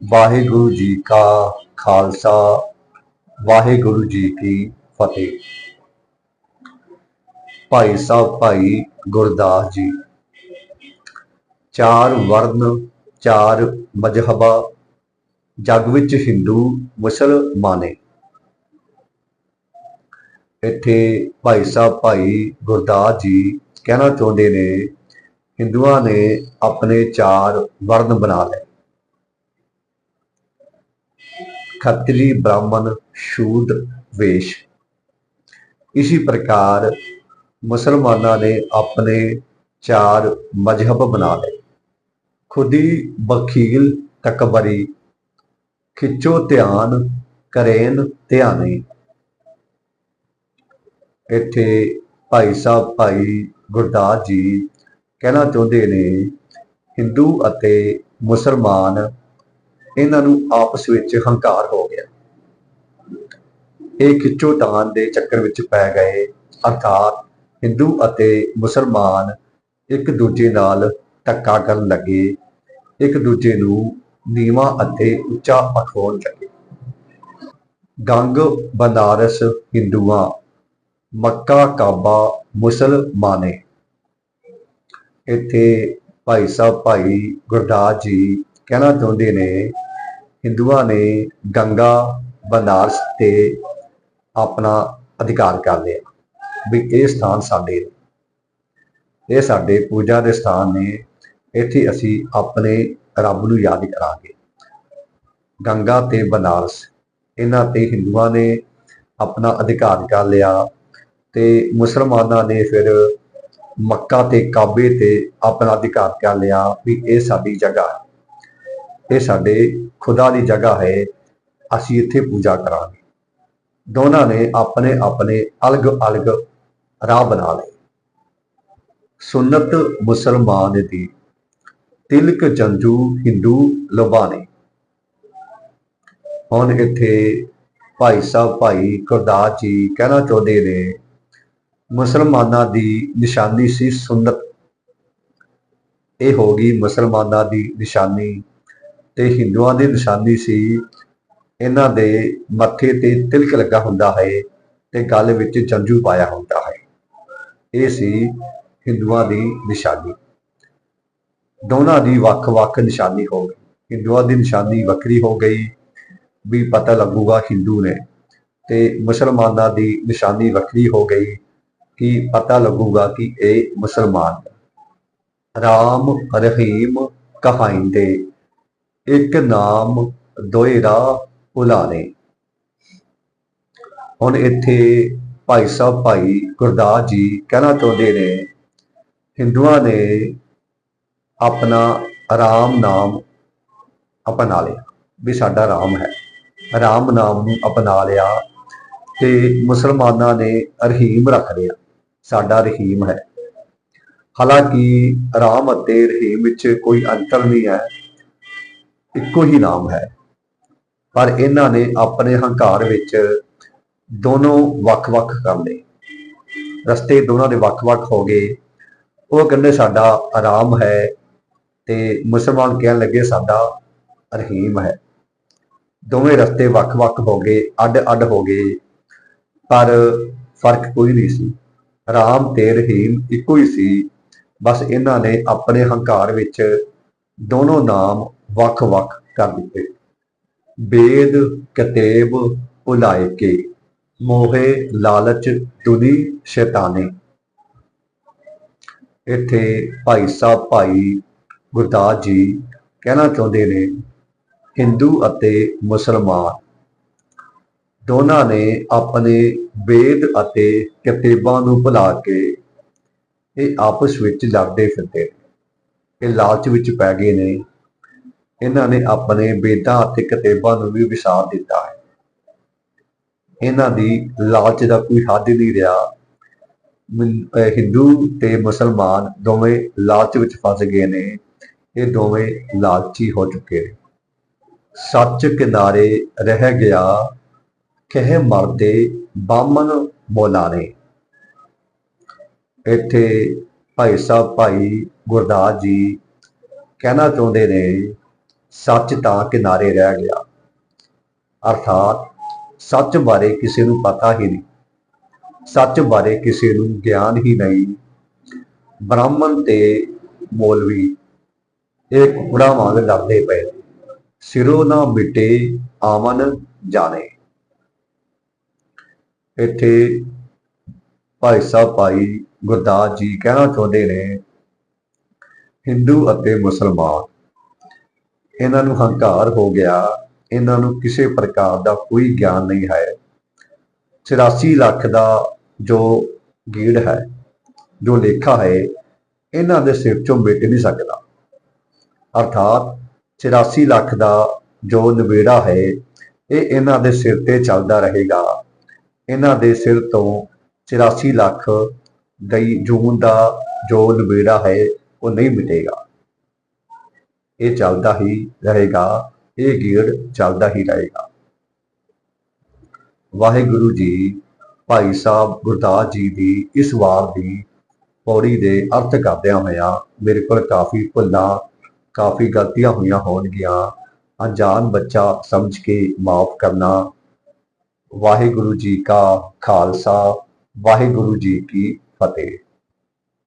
ਵਾਹਿਗੁਰੂ ਜੀ ਕਾ ਖਾਲਸਾ, ਵਾਹਿਗੁਰੂ ਜੀ ਕੀ ਫਤਿਹ। ਭਾਈ ਸਾਹਿਬ, ਭਾਈ ਗੁਰਦਾਸ ਜੀ, ਚਾਰ ਵਰਨ ਚਾਰ ਮਜਹਬਾ, ਜਗ ਵਿੱਚ ਹਿੰਦੂ ਮੁਸਲਮਾਨੇ ਇੱਥੇ ਭਾਈ ਸਾਹਿਬ, ਭਾਈ ਗੁਰਦਾਸ ਜੀ ਕਹਿਣਾ ਚਾਹੁੰਦੇ ਨੇ ਹਿੰਦੂਆਂ ਨੇ ਆਪਣੇ ਚਾਰ ਵਰਨ ਬਣਾ ਲਏ। खत्री ब्राह्मण शूद्र वेश इसी प्रकार मुसलमानों ने अपने चार मजहब बना लिए खुदी बकील तकबरी खिचो ध्यान करेन ध्यानी ਇੱਥੇ ਭਾਈ ਸਾਹਿਬ ਭਾਈ ਗੁਰਦਾਸ ਜੀ ਕਹਿਣਾ ਚਾਹੁੰਦੇ ਨੇ Hindu ਅਤੇ ਮੁਸਲਮਾਨ ਇਹਨਾਂ ਨੂੰ ਆਪਸ ਵਿੱਚ ਹੰਕਾਰ ਹੋ ਗਿਆ। ਇਹ ਖਿੱਚੋਤਾਣ ਦੇ ਚੱਕਰ ਵਿੱਚ ਪੈ ਗਏ। ਅਰਥਾਤ ਹਿੰਦੂ ਅਤੇ ਮੁਸਲਮਾਨ ਇੱਕ ਦੂਜੇ ਨਾਲ ਧੱਕਾ ਕਰਨ ਲੱਗੇ। ਇੱਕ ਦੂਜੇ ਨੂੰ ਨੀਵਾਂ ਅਤੇ ਉੱਚਾ ਅਖਵਾਉਣ ਲੱਗੇ। ਗੰਗ, ਬਨਾਰਸ, ਹਿੰਦੂਆਂ, ਮੱਕਾ, ਕਾਬਾ, ਮੁਸਲਮਾਨੇ। ਇੱਥੇ ਭਾਈ ਸਾਹਿਬ ਭਾਈ ਗੁਰਦਾਸ ਜੀ ਕਹਿਣਾ ਚਾਹੁੰਦੇ ਨੇ, ਹਿੰਦੂਆਂ ਨੇ ਗੰਗਾ, ਬਨਾਰਸ ਤੇ ਆਪਣਾ ਅਧਿਕਾਰ ਕਰ ਲਿਆ ਵੀ ਇਹ ਸਥਾਨ ਸਾਡੇ ਨੇ। ਇਹ ਸਾਡੇ ਪੂਜਾ ਦੇ ਸਥਾਨ ਨੇ, ਇੱਥੇ ਅਸੀਂ ਆਪਣੇ ਰੱਬ ਨੂੰ ਯਾਦ ਕਰਾਂਗੇ। ਗੰਗਾ ਤੇ ਬਨਾਰਸ, ਇਹਨਾਂ ਤੇ ਹਿੰਦੂਆਂ ਨੇ ਆਪਣਾ ਅਧਿਕਾਰ ਕਰ ਲਿਆ ਤੇ ਮੁਸਲਮਾਨਾਂ ਨੇ ਫਿਰ ਮੱਕਾ ਤੇ ਕਾਬੇ ਤੇ ਆਪਣਾ ਅਧਿਕਾਰ ਕਰ ਲਿਆ ਵੀ ਇਹ ਸਾਡੀ ਜਗ੍ਹਾ ਹੈ। ਇਹ ਸਾਡੇ ਖੁਦਾ ਦੀ ਜਗ੍ਹਾ ਹੈ, ਅਸੀਂ ਇੱਥੇ ਪੂਜਾ ਕਰਾਂਗੇ। ਦੋਨਾਂ ਨੇ ਆਪਣੇ ਆਪਣੇ ਅਲਗ-ਅਲਗ ਰਾਹ ਬਣਾ ਲਏ। ਸੁਨਨਤ ਮੁਸਲਮਾਨ ਦੀ ਤਿਲਕ ਜੰਜੂ ਹਿੰਦੂ ਲਬਾਨੇ ਹੁਣ ਇੱਥੇ ਭਾਈ ਸਾਹਿਬ, ਭਾਈ ਗੁਰਦਾਸ ਜੀ ਕਹਿਣਾ ਚਾਹੁੰਦੇ ਨੇ, ਮੁਸਲਮਾਨਾਂ ਦੀ ਨਿਸ਼ਾਨੀ ਸੀ ਸੁਨਨਤ ਇਹ ਹੋ ਗਈ ਮੁਸਲਮਾਨਾਂ ਦੀ ਨਿਸ਼ਾਨੀ ਤੇ ਹਿੰਦੂਆਂ ਦੀ ਨਿਸ਼ਾਨੀ ਸੀ, ਇਹਨਾਂ ਦੇ ਮੱਥੇ ਤੇ ਤਿਲਕ ਲੱਗਾ ਹੁੰਦਾ ਹੈ ਤੇ ਗਲ ਵਿੱਚ ਜੰਜੂ ਪਾਇਆ ਹੁੰਦਾ ਹੈ। ਇਹ ਸੀ ਹਿੰਦੂਆਂ ਦੀ ਨਿਸ਼ਾਨੀ। ਦੋਨਾਂ ਦੀ ਵੱਖ-ਵੱਖ ਨਿਸ਼ਾਨੀ ਹੋ ਗਈ। ਹਿੰਦੂਆਂ ਦੀ ਨਿਸ਼ਾਨੀ ਵੱਖਰੀ ਹੋ ਗਈ ਵੀ ਪਤਾ ਲੱਗੂਗਾ ਹਿੰਦੂ ਨੇ। ਤੇ ਮੁਸਲਮਾਨਾਂ ਦੀ ਨਿਸ਼ਾਨੀ ਵੱਖਰੀ ਹੋ ਗਈ ਕਿ ਪਤਾ ਲੱਗੂਗਾ ਕਿ ਇਹ ਮੁਸਲਮਾਨ। ਰਾਮ ਰਹੀਮ ਕਹਾਇੰਦੇ। ਇੱਕ ਨਾਮ ਦੋਏ ਰਾਹ ਭੁਲਾਣੇ। ਹੁਣ ਇੱਥੇ ਭਾਈ ਸਾਹਿਬ, ਭਾਈ ਗੁਰਦਾਸ ਜੀ ਕਹਿਣਾ ਚਾਹੁੰਦੇ ਨੇ, ਹਿੰਦੂਆਂ ਨੇ ਆਪਣਾ ਰਾਮ ਨਾਮ ਅਪਣਾ ਲਿਆ, ਵੀ ਸਾਡਾ ਰਾਮ ਹੈ। ਰਾਮ ਨਾਮ ਨੂੰ ਅਪਣਾ ਲਿਆ ਤੇ ਮੁਸਲਮਾਨਾਂ ਨੇ ਰਹੀਮ ਰੱਖ ਲਿਆ, ਸਾਡਾ ਰਹੀਮ ਹੈ। ਹਾਲਾਂਕਿ ਰਾਮ ਅਤੇ ਰਹੀਮ ਵਿੱਚ ਕੋਈ ਅੰਤਰ ਨਹੀਂ ਹੈ ਇੱਕੋ ਹੀ ਨਾਮ ਹੈ। ਪਰ ਇਹਨਾਂ ਨੇ ਆਪਣੇ ਹੰਕਾਰ ਵਿੱਚ ਦੋਨੋਂ ਵੱਖ-ਵੱਖ ਕਰ ਲਏ। ਰਸਤੇ ਦੋਨਾਂ ਦੇ ਵੱਖ-ਵੱਖ ਹੋ ਗਏ। ਉਹ ਕਹਿੰਦੇ, ਸਾਡਾ ਆਰਾਮ ਹੈ। ਤੇ ਮੁਸਲਮਾਨ ਕਹਿਣ ਲੱਗੇ, ਸਾਡਾ ਰਹੀਮ ਹੈ। ਦੋਵੇਂ ਰਸਤੇ ਵੱਖ-ਵੱਖ ਹੋ ਗਏ, ਅੱਡ-ਅੱਡ ਹੋ ਗਏ। ਪਰ ਫ਼ਰਕ ਕੋਈ ਨਹੀਂ ਸੀ। ਰਾਮ ਤੇ ਰਹੀਮ ਇੱਕੋ ਹੀ ਸੀ। ਬਸ ਇਹਨਾਂ ਨੇ ਆਪਣੇ ਹੰਕਾਰ ਵਿੱਚ ਦੋਨੋਂ ਨਾਮ ਵੱਖ-ਵੱਖ ਕਰ ਦਿੱਤੇ। ਬੇਦ ਕਤੇਬ ਭੁਲਾਏ ਕੇ ਮੋਹੇ, ਲਾਲਚ, ਦੁਨੀ, ਸ਼ੈਤਾਨੇ। ਇੱਥੇ ਭਾਈ ਸਾਹਿਬ, ਭਾਈ ਗੁਰਦਾਸ ਜੀ ਕਹਿਣਾ ਚਾਹੁੰਦੇ ਨੇ, ਹਿੰਦੂ ਅਤੇ ਮੁਸਲਮਾਨ। ਦੋਨਾਂ ਨੇ ਆਪਣੇ ਵੇਦ ਅਤੇ ਕਿਤਾਬਾਂ ਨੂੰ ਭੁਲਾ ਕੇ ਇਹ ਆਪਸ ਵਿੱਚ ਲੜਦੇ ਫਿਰਦੇ ਨੇ। ਇਹ ਲਾਲਚ ਵਿੱਚ ਪੈ ਗਏ ਨੇ। ਇਹਨਾਂ ਨੇ ਆਪਣੇ ਵੇਦਾਂ ਅਤੇ ਕਿਤਾਬਾਂ ਨੂੰ ਵੀ ਵਿਸਾਰ ਦਿੱਤਾ ਹੈ। ਇਹਨਾਂ ਦੀ ਲਾਲਚ ਦਾ ਕੋਈ ਹੱਦ ਨਹੀਂ ਰਿਹਾ। ਹਿੰਦੂ ਤੇ ਮੁਸਲਮਾਨ ਦੋਵੇਂ ਲਾਲਚ ਵਿੱਚ ਫਸ ਗਏ ਨੇ। ਇਹ ਦੋਵੇਂ ਲਾਲਚੀ ਹੋ ਚੁੱਕੇ ਨੇ। ਸੱਚ ਕਿਨਾਰੇ ਰਹਿ ਗਿਆ, ਕਹਿ ਮਰਦੇ ਬਾਮਨ ਬੋਲਾਰੇ ਇੱਥੇ ਭਾਈ ਸਾਹਿਬ ਭਾਈ ਗੁਰਦਾਸ ਜੀ ਕਹਿਣਾ ਚਾਹੁੰਦੇ ਨੇ ਸੱਚ ਤਾਂ ਕਿਨਾਰੇ ਰਹਿ ਗਿਆ। ਅਰਥਾਤ ਸੱਚ ਬਾਰੇ ਕਿਸੇ ਨੂੰ ਪਤਾ ਹੀ ਨਹੀਂ। ਸੱਚ ਬਾਰੇ ਕਿਸੇ ਨੂੰ ਗਿਆਨ ਹੀ ਨਹੀਂ। ਬ੍ਰਾਹਮਣ ਤੇ ਮੌਲਵੀ ਇਹ ਕੁਕੜਾ ਵਾਂਗ ਲੜਦੇ ਪਏ। ਸਿਰੋਂ ਨਾ ਮਿਟੇ ਆਵਨ ਜਾਣੇ। ਇੱਥੇ ਭਾਈ ਸਾਹਿਬ ਭਾਈ ਗੁਰਦਾਸ ਜੀ ਕਹਿਣਾ ਚਾਹੁੰਦੇ ਨੇ, ਹਿੰਦੂ ਅਤੇ ਮੁਸਲਮਾਨ। ਇਹਨਾਂ ਨੂੰ ਹੰਕਾਰ ਹੋ ਗਿਆ, ਇਹਨਾਂ ਨੂੰ ਕਿਸੇ ਪ੍ਰਕਾਰ ਦਾ ਕੋਈ ਗਿਆਨ ਨਹੀਂ ਹੈ। 84 ਲੱਖ ਦਾ ਜੋ ਗੀੜ ਹੈ, ਜੋ ਲੇਖਾ ਹੈ, ਇਹਨਾਂ ਦੇ ਸਿਰ ਚੋਂ ਮਿਟ ਨਹੀਂ ਸਕਦਾ। ਅਰਥਾਤ 84 ਲੱਖ ਦਾ ਜੋ ਨਵੇੜਾ ਹੈ, ਇਹ ਇਹਨਾਂ ਦੇ ਸਿਰ ਤੇ ਚੱਲਦਾ ਰਹੇਗਾ। ਇਹਨਾਂ ਦੇ ਸਿਰ ਤੋਂ 84 ਲੱਖ ਦਈ ਜੂਨ ਦਾ ਜੋ ਨਵੇੜਾ ਹੈ, ਉਹ ਨਹੀਂ ਮਿਟੇਗਾ। ਇਹ ਚੱਲਦਾ ਹੀ ਰਹੇਗਾ, ਇਹ ਗੇੜ ਚੱਲਦਾ ਹੀ ਰਹੇਗਾ। ਵਾਹਿਗੁਰੂ ਜੀ, ਭਾਈ ਸਾਹਿਬ ਗੁਰਦਾਸ ਜੀ ਦੀ ਇਸ ਵਾਰ ਦੀ ਪੌੜੀ ਦੇ ਅਰਥ ਕਰਦਿਆਂ ਹੋਇਆਂ ਮੇਰੇ ਕੋਲ ਕਾਫੀ ਭੁੱਲਾਂ, ਕਾਫੀ ਗਲਤੀਆਂ ਹੋਈਆਂ ਹੋਣਗੀਆਂ। ਅਣਜਾਣ ਬੱਚਾ ਸਮਝ ਕੇ ਮਾਫ ਕਰਨਾ। ਵਾਹਿਗੁਰੂ ਜੀ ਕਾ ਖਾਲਸਾ, ਵਾਹਿਗੁਰੂ ਜੀ ਕੀ ਫਤਿਹ।